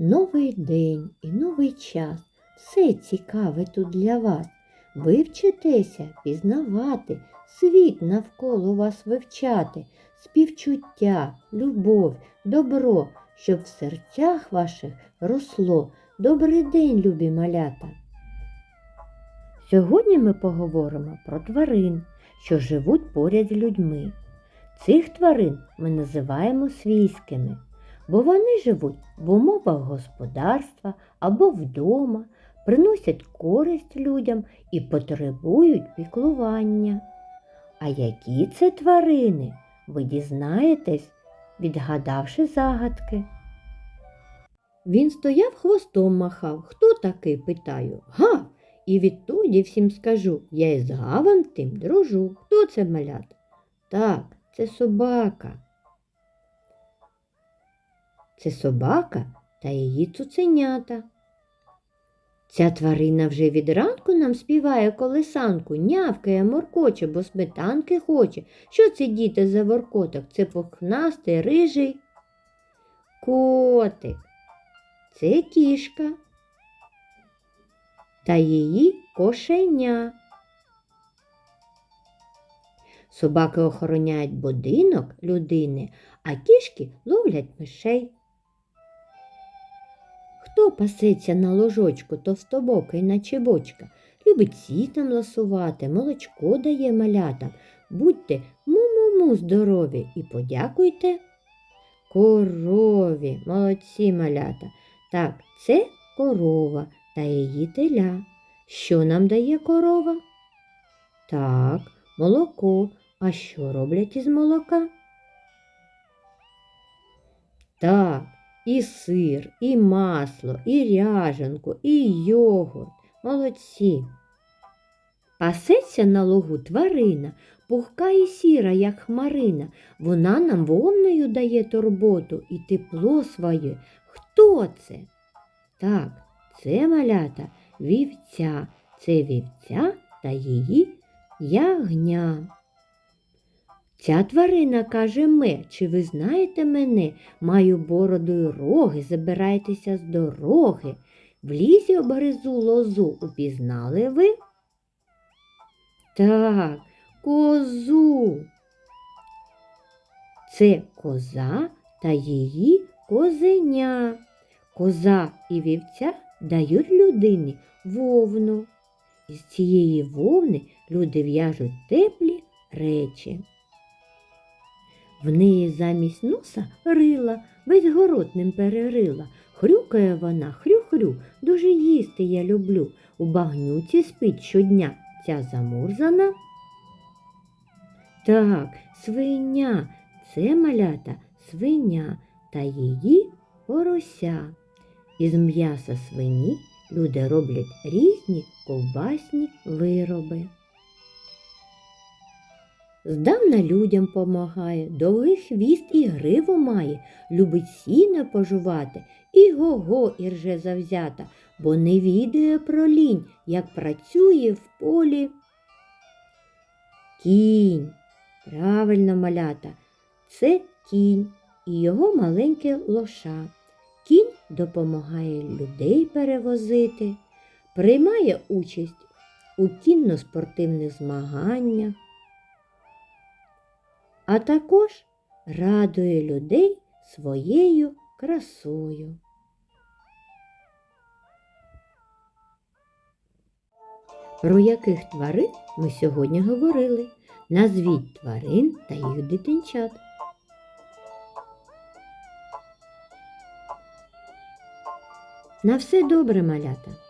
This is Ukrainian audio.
Новий день і новий час. Все цікаве тут для вас. Ви вчитеся пізнавати, світ навколо вас вивчати, співчуття, любов, добро, щоб в серцях ваших росло. Добрий день, любі малята! Сьогодні ми поговоримо про тварин, що живуть поряд з людьми. Цих тварин ми називаємо свійськими, бо вони живуть в умовах господарства або вдома, приносять користь людям і потребують піклування. А які це тварини, ви дізнаєтесь, відгадавши загадки. Він стояв хвостом махав. Хто такий? питаю. Гав! І відтоді всім скажу, я із гавом тим дружу. Хто це малята? Так, це собака. Це собака та її цуценята. Ця тварина вже від ранку нам співає колесанку, нявкає, моркоче, бо сметанки хоче. Що це діти за воркоток? Це пухнастий, рижий котик. Це кішка та її кошеня. Собаки охороняють будинок людини, а кішки ловлять мишей. Хто пасеться на ложочку товстобокий, наче бочка, любить сітом ласувати, молочко дає малятам. Будьте му-му-му здорові і подякуйте корові, молодці малята. Так, це корова та її теля. Що нам дає корова? Так, молоко. А що роблять із молока? Так, і сир, і масло, і ряжанку, і йогурт. Молодці. Пасеться на лугу тварина, пухка і сіра, як хмарина. Вона нам вовною дає турботу і тепло своє. Хто це? Так, це малята вівця, це вівця та її ягня. Ця тварина каже ме, чи ви знаєте мене? Маю бороду й роги, забирайтеся з дороги. В лісі обгризу лозу, упізнали ви? Так, козу. Це коза та її козеня. Коза і вівця дають людині вовну. Із цієї вовни люди в'яжуть теплі речі. В неї замість носа рила, весь город ним перерила. Хрюкає вона, хрю-хрю, дуже їсти я люблю. У багнюці спить щодня ця замурзана. Так, свиня, це малята свиня та її порося. Із м'яса свині люди роблять різні ковбасні вироби. Здавна людям помагає, довгий хвіст і гриву має, любить сіно пожувати, і го-го ірже завзята, бо не відає про лінь, як працює в полі. Кінь, правильно малята, це кінь і його маленьке лоша. Кінь допомагає людей перевозити, приймає участь у кінно-спортивних змаганнях, а також радує людей своєю красою. Про яких тварин ми сьогодні говорили? Назвіть тварин та їх дитинчат. На все добре, малята!